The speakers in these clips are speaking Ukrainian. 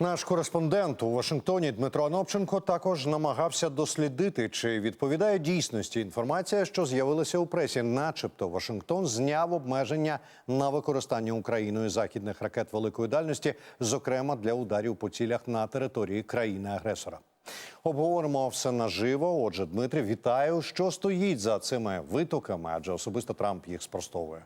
Наш кореспондент у Вашингтоні Дмитро Анопченко також намагався дослідити, чи відповідає дійсності інформація, що з'явилася у пресі, начебто Вашингтон зняв обмеження на використання Україною західних ракет великої дальності, зокрема для ударів по цілях на території країни-агресора. Обговоримо все наживо. Отже, Дмитрий, вітаю. Що стоїть за цими витоками? Адже особисто Трамп їх спростовує.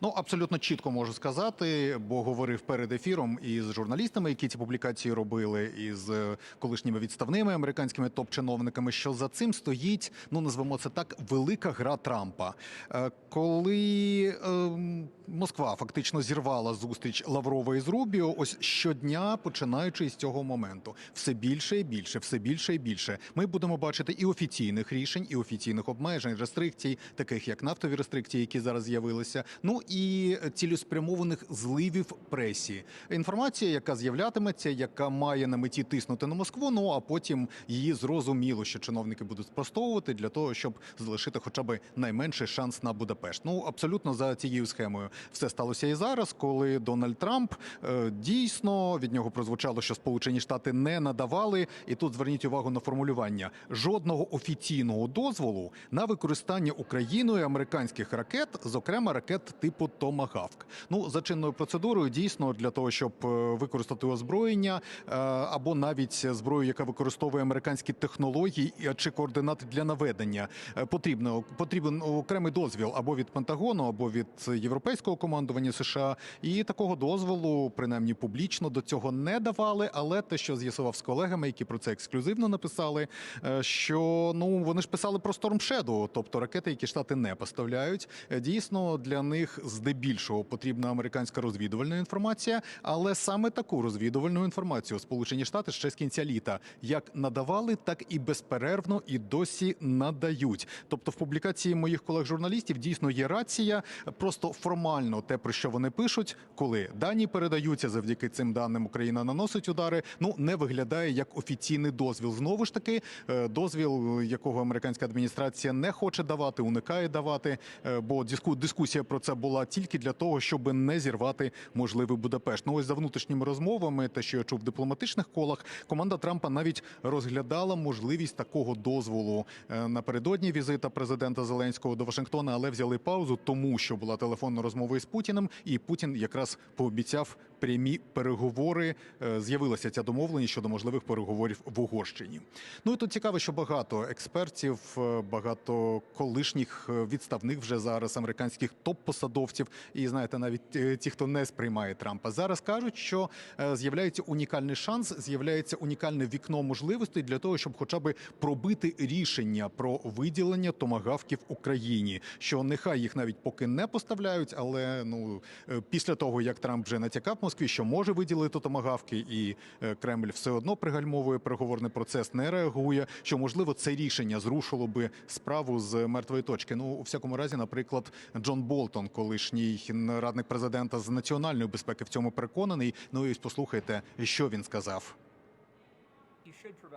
Ну абсолютно чітко можу сказати, бо говорив перед ефіром із журналістами, які ці публікації робили, із е, колишніми відставними американськими топ-чиновниками. Що за цим стоїть, ну назвемо це так, велика гра Трампа. Е, Коли ем, Москва фактично зірвала зустріч Лаврова із Рубіо, ось щодня, починаючи з цього моменту, все більше і більше, все більше і більше. Ми будемо бачити і офіційних рішень, і офіційних обмежень, рестрикцій, таких як нафтові рестрикції, які зараз з'явилися. Ну і цілеспрямованих зливів пресі. Інформація, яка з'являтиметься, яка має на меті тиснути на Москву. Ну а потім її зрозуміло, що чиновники будуть спростовувати для того, щоб залишити хоча б найменший шанс на Будапешт. Ну абсолютно за цією схемою все сталося і зараз, коли Дональд Трамп е, дійсно від нього прозвучало, що Сполучені Штати не надавали, і тут зверніть увагу на формулювання жодного офіційного дозволу на використання Україною американських ракет, зокрема ракет типу Томагавк. Ну за чинною процедурою дійсно для того, щоб е, використати озброєння е, або навіть зброю, яка використовує американські технології чи координати для наведення, е, потрібно потрібен окремий дозвіл або від Пентагону, або від європейського командування США. І такого дозволу, принаймні публічно, до цього не давали. Але те, що з'ясував з колегами, які про це ексклюзивно написали, е, що ну вони ж писали про Storm Shadow, тобто ракети, які штати не поставляють. Е, Дійсно, для них здебільшого потрібна американська розвідувальна інформація, але саме таку розвідувальну інформацію Сполучені Штати ще з кінця літа як надавали, так і безперервно і досі надають. Тобто, в публікації моїх колег-журналістів дійсно є рація, просто формально те, про що вони пишуть, коли дані передаються завдяки цим даним, Україна наносить удари. Ну не виглядає як офіційний дозвіл. Знову ж таки, е, дозвіл, якого американська адміністрація не хоче давати, уникає давати, е, бо диску- дискусія про це була тільки для того, щоб не зірвати можливий Будапешт. Ну ось за внутрішніми розмовами, те, що я чув в дипломатичних колах, команда Трампа навіть розглядала можливість такого дозволу е, напередодні візита президента Зеленського до Вашингтона, але взяли паузу, тому що була телефонна розмова із Путіним, і Путін якраз пообіцяв прямі переговори. Е, З'явилася ця домовленість щодо можливих переговорів в Угорщині. Ну і тут цікаво, що багато експертів, е, багато колишніх відставних вже зараз американських топ-посадовців, і знаєте, навіть е, ті, хто не сприймає Трампа, зараз кажуть, що е, з'являється унікальний шанс, з'являється унікальне вікно можливостей для того, щоб хоча б пробити рішення про виділення томагавків Україні. Що нехай їх навіть поки не поставляють, але ну е, після того як Трамп вже натякав Москві, що може виділити томагавки, і Кремль все одно пригальмовує переговорний процес, не реагує. Що можливо це рішення зрушило би справу з мертвої точки. Ну у всякому разі, наприклад, Джон Болтон, колишній радник президента з національної безпеки, в цьому переконаний. Ну і послухайте, що він сказав.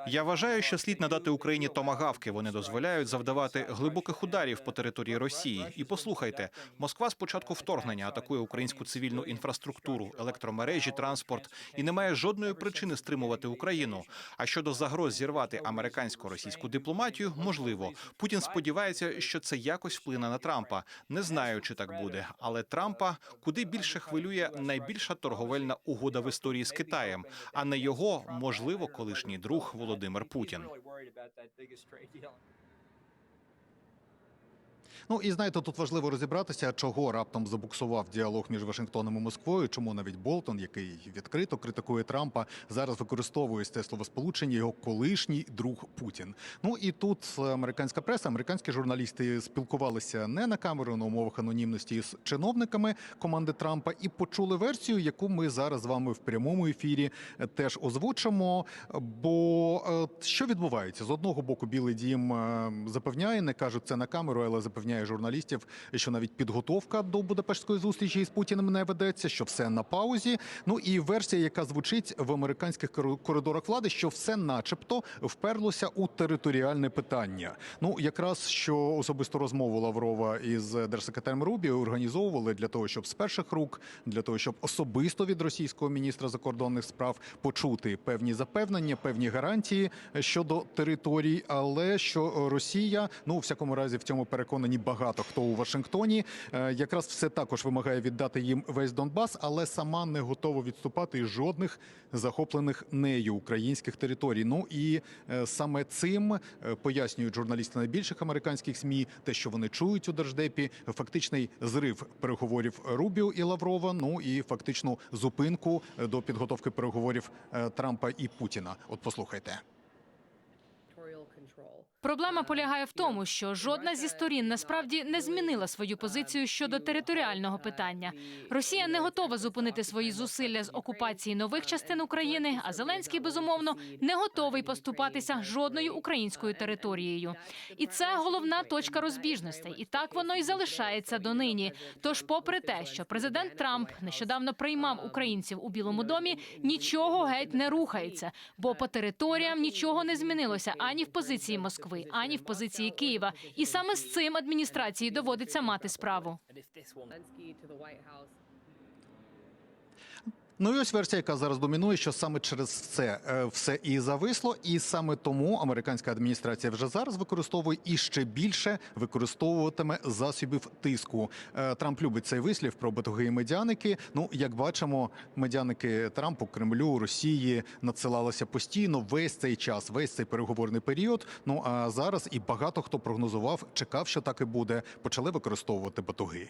Я вважаю, що слід надати Україні томагавки. Вони дозволяють завдавати глибоких ударів по території Росії. І послухайте, Москва з початку вторгнення атакує українську цивільну інфраструктуру, електромережі, транспорт і не має жодної причини стримувати Україну. А щодо загроз зірвати американсько-російську дипломатію, можливо, Путін сподівається, що це якось вплине на Трампа. Не знаю, чи так буде, але Трампа куди більше хвилює найбільша торговельна угода в історії з Китаєм, а не його можливо колишній друг Володимир Путін. Ну і знаєте, тут важливо розібратися, чого раптом забуксував діалог між Вашингтоном і Москвою. Чому навіть Болтон, який відкрито критикує Трампа, зараз використовує це словосполучення його колишній друг Путін. Ну і тут американська преса, американські журналісти спілкувалися не на камеру на умовах анонімності з чиновниками команди Трампа і почули версію, яку ми зараз з вами в прямому ефірі теж озвучимо. Бо е, що відбувається з одного боку, Білий Дім е, запевняє, не кажуть це на камеру, але запевняє запевняє журналістів, що навіть підготовка до Будапештської зустрічі із Путіним не ведеться, що все на паузі. Ну і версія, яка звучить в американських коридорах влади, що все, начебто, вперлося у територіальне питання. Ну якраз що особисту розмову Лаврова із держсекретарем Рубіо організовували для того, щоб з перших рук, для того, щоб особисто від російського міністра закордонних справ почути певні запевнення, певні гарантії щодо територій, але що Росія, ну у всякому разі, в цьому переконані багато хто у Вашингтоні, е, якраз все також вимагає віддати їм весь Донбас, але сама не готова відступати із жодних захоплених нею українських територій. Ну і е, саме цим е, пояснюють журналісти найбільших американських СМІ, те, що вони чують у держдепі, фактичний зрив переговорів Рубіо і Лаврова. Ну і фактичну зупинку до підготовки переговорів Трампа і Путіна. От послухайте. Проблема полягає в тому, що жодна зі сторін насправді не змінила свою позицію щодо територіального питання. Росія не готова зупинити свої зусилля з окупації нових частин України. А Зеленський безумовно не готовий поступатися жодною українською територією. І це головна точка розбіжностей. І так воно і залишається донині. Тож, попри те, що президент Трамп нещодавно приймав українців у Білому домі, нічого геть не рухається, бо по територіям нічого не змінилося ані в позиції Москви, ані в позиції Києва. І саме з цим адміністрації доводиться мати справу. Ну і ось версія, яка зараз домінує, що саме через це е, все і зависло, і саме тому американська адміністрація вже зараз використовує і ще більше використовуватиме засобів тиску. Е, Трамп любить цей вислів про батуги і медяники. Ну, як бачимо, медяники Трампу, Кремлю, Росії надсилалися постійно весь цей час, весь цей переговорний період. Ну а зараз і багато хто прогнозував, чекав, що так і буде. Почали використовувати батуги.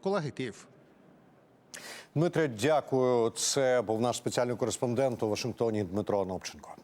Колеги Київ. Дмитре, дякую. Це був наш спеціальний кореспондент у Вашингтоні Дмитро Анопченко.